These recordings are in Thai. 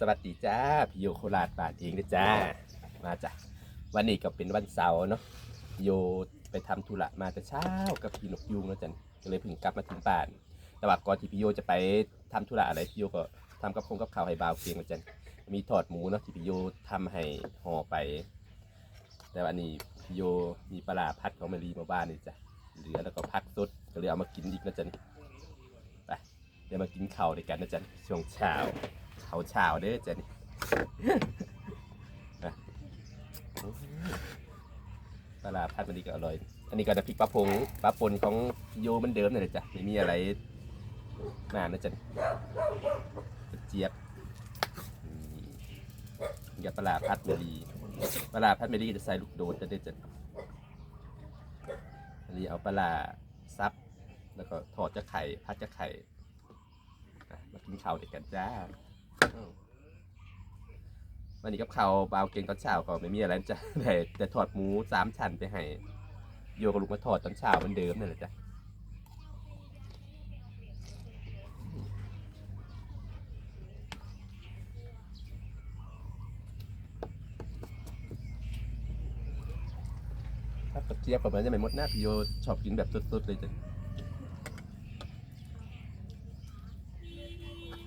สวัสดีจ้าพี่โยโคราชบาทเองนะจ้ามาจ้ะวันนี้ก็เป็นวันเสาร์เนาะพี่โยไปทำธุระมาแต่เช้ากับพี่นกยุงแล้วจันก็เลยเพิ่งกลับมาถึงบ้าน แต่ว่าก่อนที่พี่โยจะไปทำธุระอะไรพี่โยก็ทำกับคงกับข้าวให้บ่าวเพียงมาจันมีทอดหมูเนาะที่พี่โยทำให้ห่อไป แต่วันนี้พี่โยมีปลาร้าพัดของมารีมาบ้านนี่จ้ะเหลือแล้วก็พักสดก็เลยเอามากินอีกนะจันไปเดี๋ยวมากินข้าวด้วยกันนะจันช่วงเช้า เขาเช้าเด้อเจนี่ปลาร้าพัดมันดีก็อร่อย อันนี้ก็น้ำพริกปลาพงปลาปนของโยเหมันเดิมนั่นแหละจ้ะไม่มีอะไรมากนะจ๊ะเจี๊ยบนี่กับปลาร้าพัดเมลีปลาร้าพัดเมลีจะใส่ลูกโดดจะได้จ้ะอันนี้เอาปลาซับ แล้วก็ทอดจะไข่ พัดจะไข่ มากินข้าวเด็กกันจ้า วันนี้กับเขาเบาเก่งตอนเช้าก็ไม่มีอะไรจ้ะแต่แต่ทอดหมูสามชั้นไปให้โยกับลูกมาทอดตอนเช้าเหมือนเดิมนั่นแหละจ้ะถ้ากระเจี๊ยบกับมันจะไม่มดหน้าพี่โยชอบกินแบบสดๆเลยจ้ะ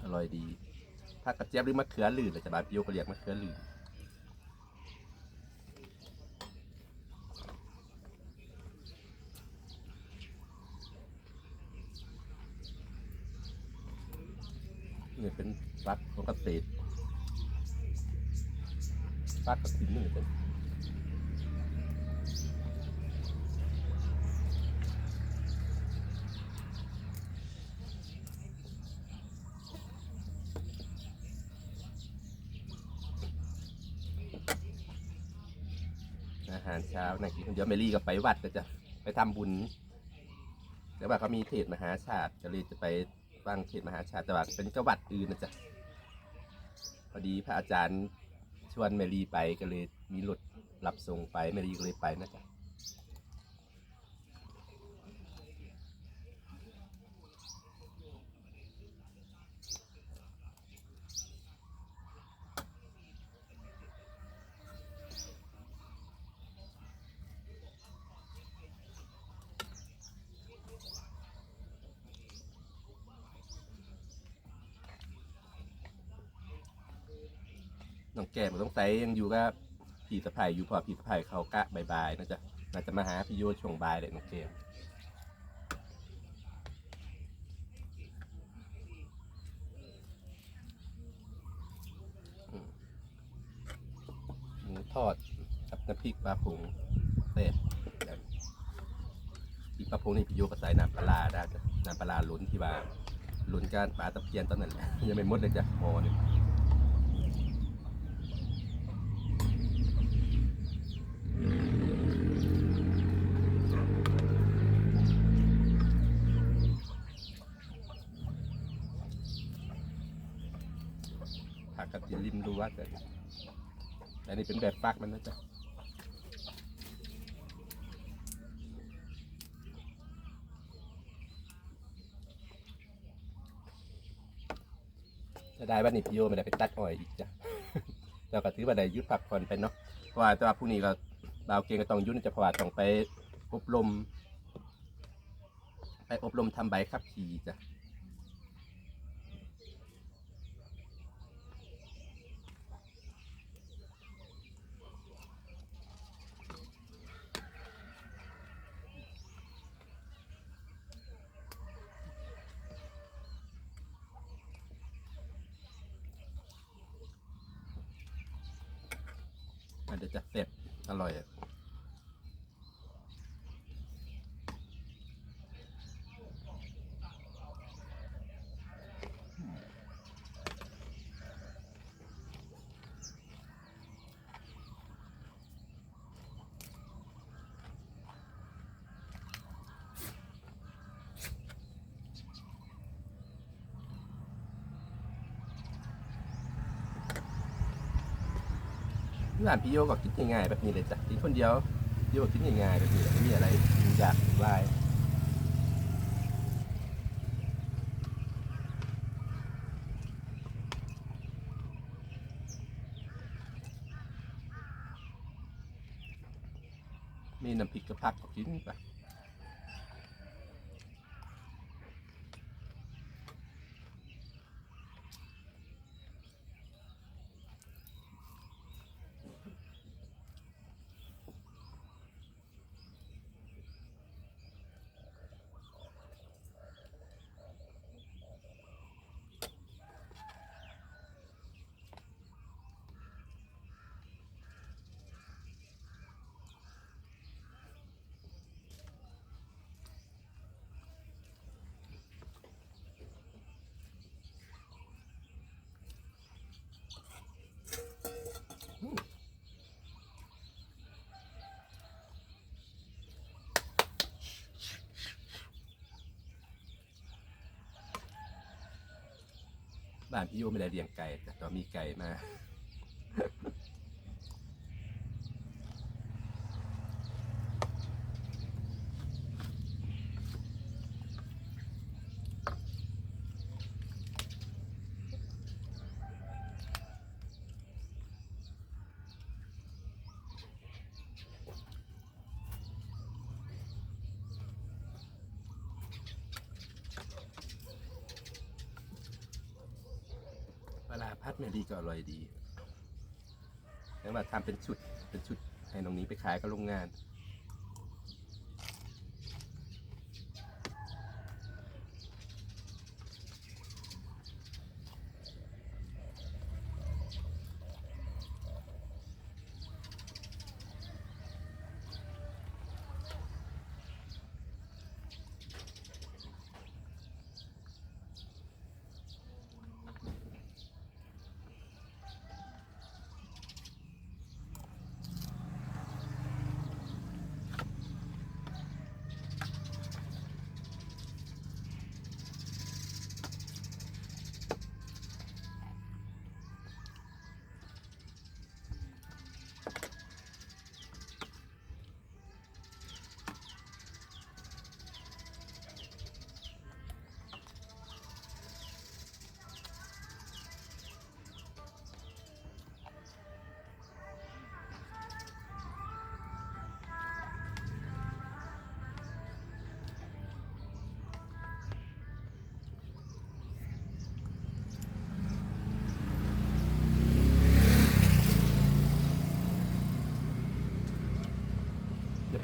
อร่อยดี ผักกระเจี๊ยบหรือมะเขือลื่นเลยจะบาดพี่โยก็เรียกมะเขือลื่นนี่เป็นฟักของเกษตรฟักกระติดนี่เป็นาหารเช้านะกินคนเดียวเมลี่ก็ไปวัดก็จะไปทำบุญแต่ว่าเขามีเทศมหาชาติก็เลยจะไปฟังเทศมหาชาติแต่ว่าเป็นจังหวัดอื่นนะจ๊ะพอดีพระอาจารย์ชวนเมลี่ไปก็เลยมีรถรับส่งไปเมลี่ก็เลยไปนะจ๊ะ แก้มกับต้องใส่ยังอยู่กับพี่สะพายอยู่พอพี่สะพายเขากะบายบายๆนะจ๊ะน่าจะมาหาพี่โยช่วงบ่ายเลยน้องแก้มหมูทอดกับน้ำพริกปลาผงเสร็จพริกปลาผงนี่พี่โยก็ใส่น้ำปลาได้จ้ะน้ำปลาล้นที่ว่าล้นการปลาตะเพียนตอนนั้นยังไม่หมดเลยจ้ะหอหนึง อย่าลิมดูว่าแต่แต่นี่เป็นแบบฟักมันนะจ๊ะจะได้ว่านี่พี่โยไม่ได้ไปตัดอ้อยอีกจ้ะเราก็ถือว่าได้ยุดพักผ่อนไปเนาะเพราะว่าแต่ว่าพรุ่งนี้เราดาวเกงก็ต้องยุ่นจะเพราะว่าต้องไปอบรม ไปอบรมทำใบขับขี่จ้ะ มันเดี๋ยวจะเสร็จอร่อย ร้านพี่โยก็คิดง่ายๆแบบนี้เลยจ้ะคิดคนเดียวพี่โยคิดง่ายๆแบบนี้ไม่มีอะไรอยากลายมีน้ำพริกกระพักก็กินไป บ้านพี่โยไม่ได้เลี้ยงไก่แต่ตอนมีไก่มา เวลาพัดแม่ดีก็อร่อยดีแล้วมาทำเป็นชุดเป็นชุดให้น้องนี้ไปขายกับโรงงาน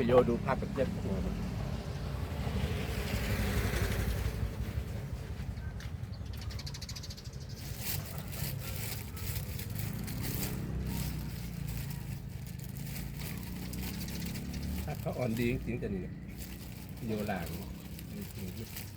เดี๋ยวไปโยดูภาพกับเจ็บถ้าเขาอ่อนดีจริงๆแต่นี่โยหลางจริง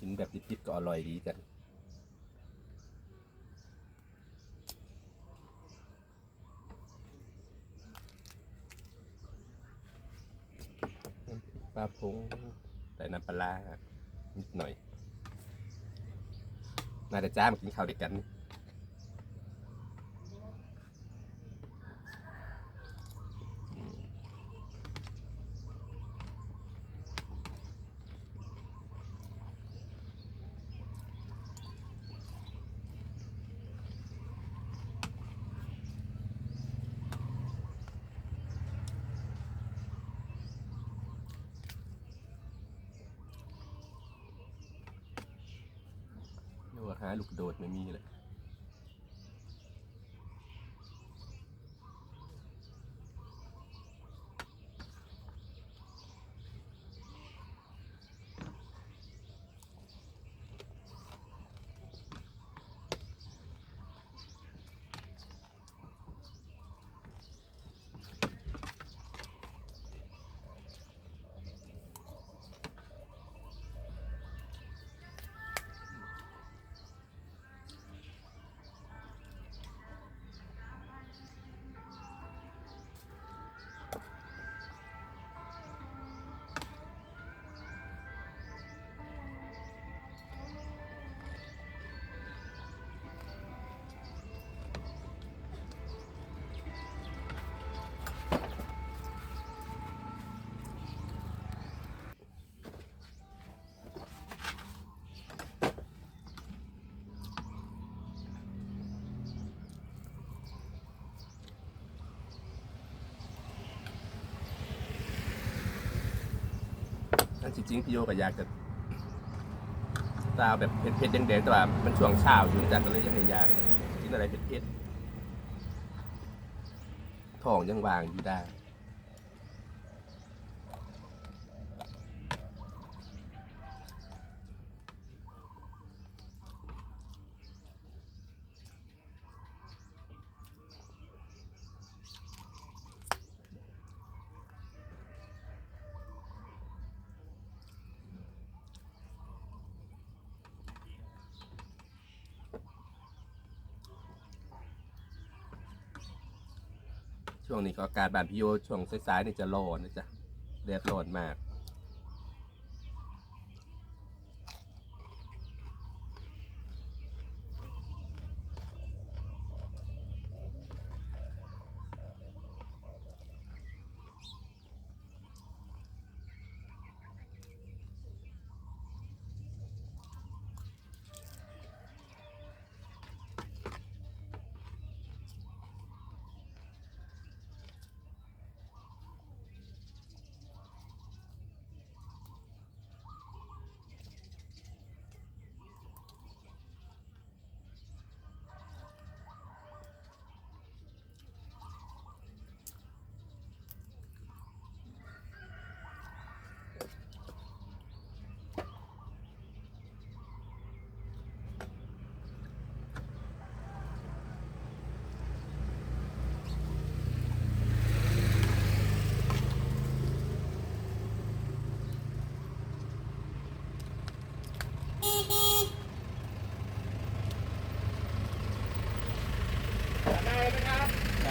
กินแบบดิบๆก็อร่อยดีกัน ปลาพงใส่น้ำปลาร้านิดหน่อย มาแต่จ้ามากินข้าวเด็กกัน หาลูกโดดไม่มีเลย ริงพี่โยก็อยากจะตาแบบเผ็ดๆแดงๆแต่ว่ามันช่วงเช้าอยู่จ๊ะก็เลยยังไม่อยากกินอะไรเผ็ดๆท้องยังวางอยู่ได้ ช่วงนี้ก็อากาศบานพิโยช่วงสายๆนี่จะร้อนนะจ๊ะแดดร้อนมาก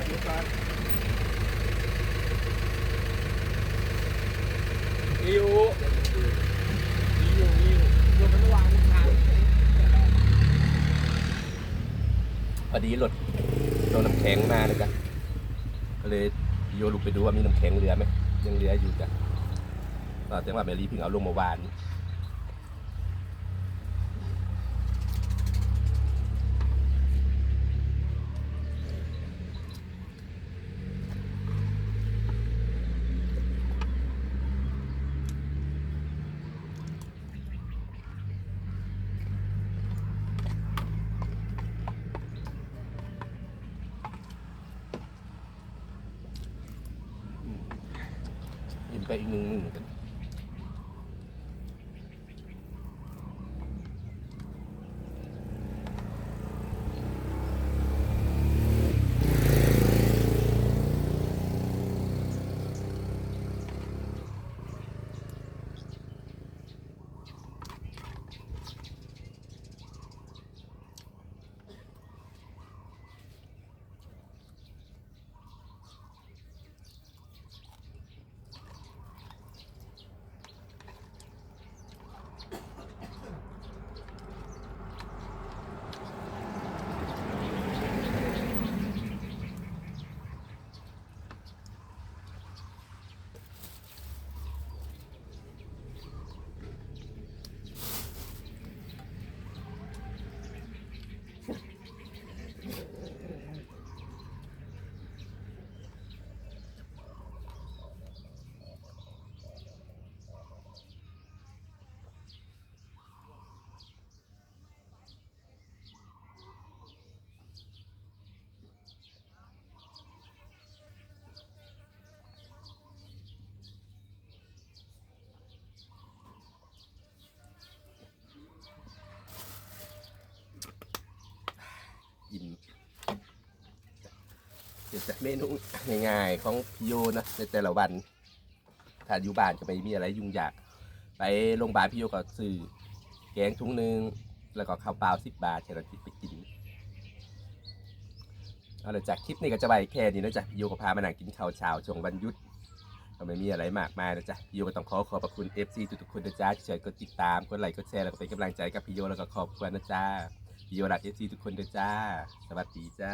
มีอยู่มีอยู่มีอยู่เดี๋ยวมันวางทางพอดีรถโดนน้ำแข็งมาเลยจ้ะก็เลยพี่โยลุกไปดูว่ามีน้ำแข็งเหลือไหมยังเหลืออยู่จ้ะก็แต่ว่าแมรี่เพิ่งเอาลงเมาวาน ไปอีกหนึ่งหนึ่ง เดี๋ยวจากเมนูง่ายๆของพี่โยนะในแต่ละวันถ้าอยู่บ้านก็ไม่มีอะไรยุ่งยาก ไปโรงพยาบาลพี่โยก็ซื้อแกงถุงหนึ่งแล้วก็ข้าวเปล่าสิบบาทแค่เราไปกินเอาละจากคลิปนี้ก็จะไปแค่นี้นะจ๊ะพี่โยก็พามานั่งกินข้าวเช้าช่วงวันหยุดก็ไม่มีอะไรมากมายนะจ๊ะพี่โยก็ต้องขอขอบพระคุณ FC ทุกๆคนนะจ๊ะที่ช่วยกดติดตามกดไลค์กดแชร์แล้วก็เป็นกำลังใจกับพี่โยแล้วก็ขอบคุณนะจ๊ะพี่โยรัก FC ทุกคนนะจ๊ะสวัสดีจ้า